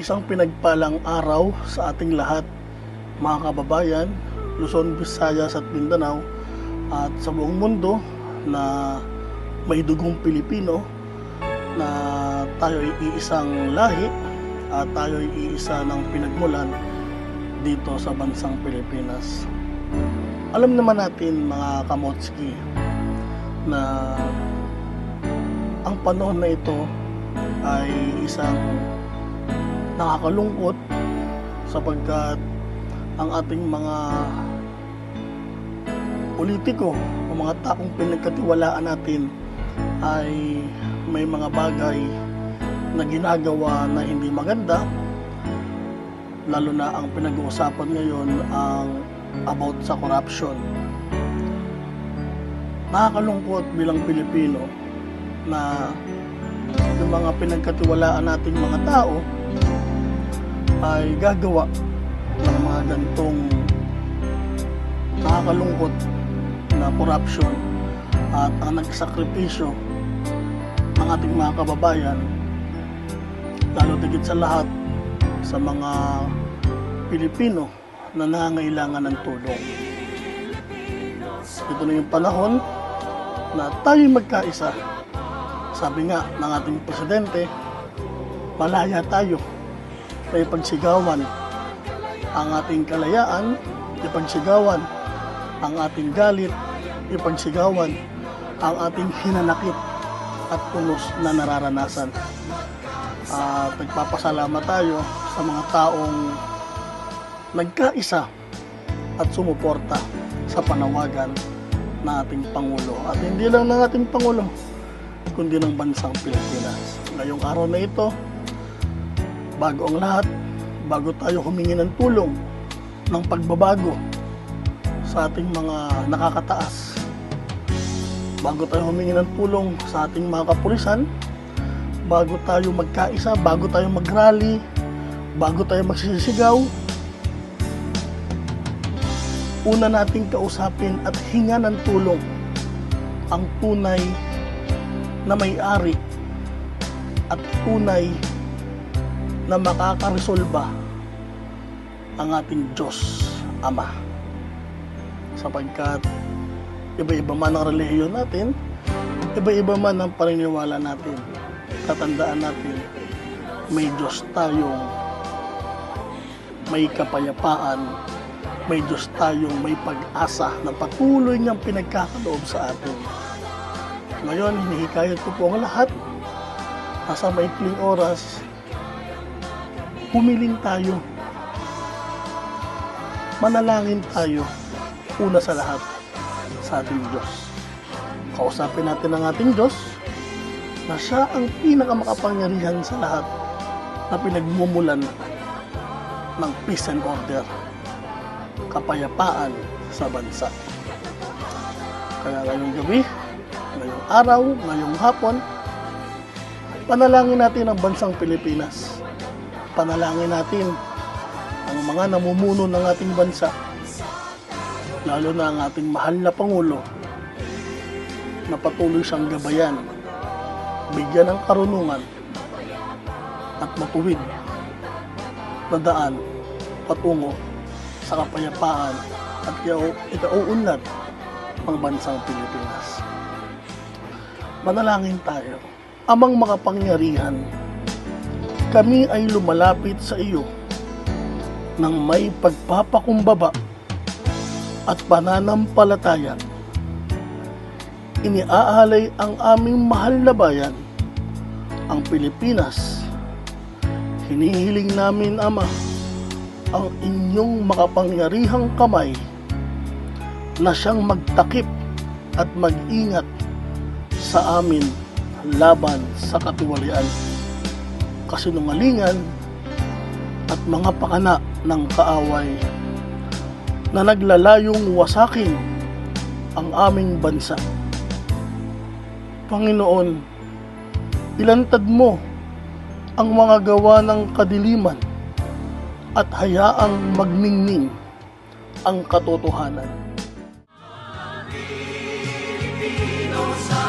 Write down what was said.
Isang pinagpalang araw sa ating lahat, mga kababayan, Luzon, Visayas at Mindanao at sa buong mundo na may dugong Pilipino na tayo ay iisang lahi at tayo ay iisa ng pinagmulan dito sa bansang Pilipinas. Alam naman natin mga kamotski na ang panahon na ito ay isang nakakalungkot sapagkat ang ating mga politiko o mga taong pinagkatiwalaan natin ay may mga bagay na ginagawa na hindi maganda. Lalo na ang pinag-uusapan ngayon ang about sa corruption. Nakakalungkot bilang Pilipino na yung mga pinagkatiwalaan nating mga tao ay gagawa ng mga gantong nakakalungkot na corruption at ang nagsakripisyo ng ating mga kababayan lalo tigit sa lahat sa mga Pilipino na nangangailangan ng tulong. Ito na yung panahon na tayo magkaisa. Sabi nga ng ating presidente, malaya tayo na ipagsigawan ang ating kalayaan, ipagsigawan ang ating galit, ipagsigawan ang ating hinanakit at punos na nararanasan. At nagpapasalamat tayo sa mga taong nagkaisa at sumuporta sa panawagan ng ating Pangulo. At hindi lang ng ating Pangulo, kundi ng bansang Pilipinas. Ngayong araw na ito, bago ang lahat, bago tayo humingi ng tulong ng pagbabago sa ating mga nakakataas, bago tayo humingi ng tulong sa ating mga kapulisan, bago tayo magkaisa, bago tayo magrally, bago tayo magsisigaw, una nating kausapin at hinga ng tulong ang tunay na may-ari at tunay na makakaresolba ang ating Diyos Ama. Sapagkat iba-iba man ang relihiyon natin, iba-iba man ang paniniwala natin, tatandaan natin, may Diyos tayong may kapayapaan, may Diyos tayong may pag-asa na patuloy niyang pinagkakaloob sa atin. Ngayon, hinihikayat ko po ang lahat nasa maikling oras, humiling tayo. Manalangin tayo una sa lahat sa ating Diyos. Kausapin natin ang ating Diyos na siya ang pinakamakapangyarihan sa lahat na pinagmumulan ng peace and order, kapayapaan sa bansa. Kaya ngayong gabi, ngayong araw, ngayong hapon, panalangin natin ang bansang Pilipinas. Panalangin natin ang mga namumuno ng ating bansa, lalo na ang ating mahal na Pangulo, na patuloy siyang gabayan, bigyan ng karunungan, at matuwid na daan patungo sa kapayapaan at ikau- ikauunlad ng bansang Pilipinas. Manalangin tayo. Amang makapangyarihan, kami ay lumalapit sa iyo ng may pagpapakumbaba at pananampalataya. Iniaalay ang aming mahal na bayan, ang Pilipinas. Hinihiling namin, Ama, ang inyong makapangyarihang kamay na siyang magtakip at mag-ingat sa amin laban sa katiwalian, kasinungalingan at mga pakana ng kaaway na naglalayong wasakin ang aming bansa. Panginoon, ilantad mo ang mga gawa ng kadiliman at hayaang magningning ang katotohanan. Pilipino sa